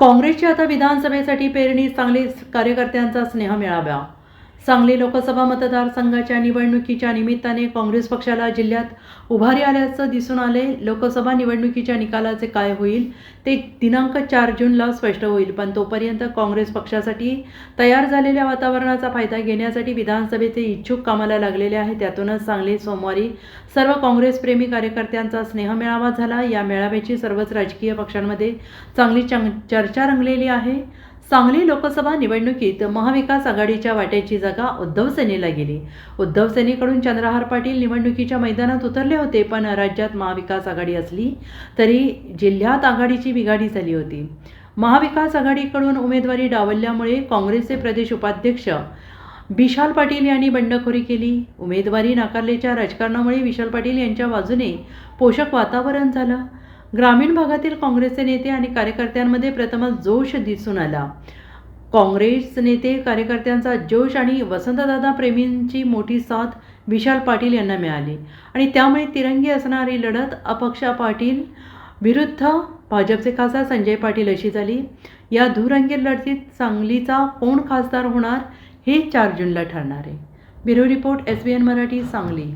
काँग्रेसची आता विधानसभेसाठी पेरणी सांगली कार्यकर्त्यांचा स्नेह मिळावा सांगली लोकसभा मतदारसंघाच्या निवडणुकीच्या निमित्ताने काँग्रेस पक्षाला जिल्ह्यात उभारी आल्याचं दिसून आले. लोकसभा निवडणुकीच्या निकालाचे काय होईल? ते दिनांक चार जूनला स्पष्ट होईल पण तोपर्यंत काँग्रेस पक्षासाठी तयार झालेल्या वातावरणाचा फायदा घेण्यासाठी विधानसभेचे इच्छुक कामाला लागलेले आहे त्यातूनच सांगली सोमवारी सर्व काँग्रेसप्रेमी कार्यकर्त्यांचा स्नेह मेळावा झाला. या मेळाव्याची सर्वच राजकीय पक्षांमध्ये चांगली चंग चर्चा रंगलेली आहे. सांगली लोकसभा निवडणुकीत महाविकास आघाडीच्या वाट्याची जागा उद्धव सेनेला गेली. उद्धव सेनेकडून चंद्रहार पाटील निवडणुकीच्या मैदानात उतरले होते पण राज्यात महाविकास आघाडी असली तरी जिल्ह्यात आघाडीची बिघाडी झाली होती. महाविकास आघाडीकडून उमेदवारी डावलल्यामुळे काँग्रेसचे प्रदेश उपाध्यक्ष विशाल पाटील यांनी बंडखोरी केली. उमेदवारी नाकारल्याच्या राजकारणामुळे विशाल पाटील यांच्या बाजूने पोषक वातावरण झालं. ग्रामीण भागातील काँग्रेसचे नेते आणि कार्यकर्त्यांमध्ये प्रथमच जोश दिसून आला. काँग्रेस नेते कार्यकर्त्यांचा जोश आणि वसंतदादा प्रेमींची मोठी साथ विशाल पाटील यांना मिळाली. आणि त्यामुळे तिरंगी असणारी लढत अपक्षा पाटील विरुद्ध भाजपचे खासदार संजय पाटील अशी झाली. या धुरंगीर लढतीत सांगलीचा कोण खासदार होणार हे चार जूनला ठरणार आहे. Bureau report S B N Marathi Sangli.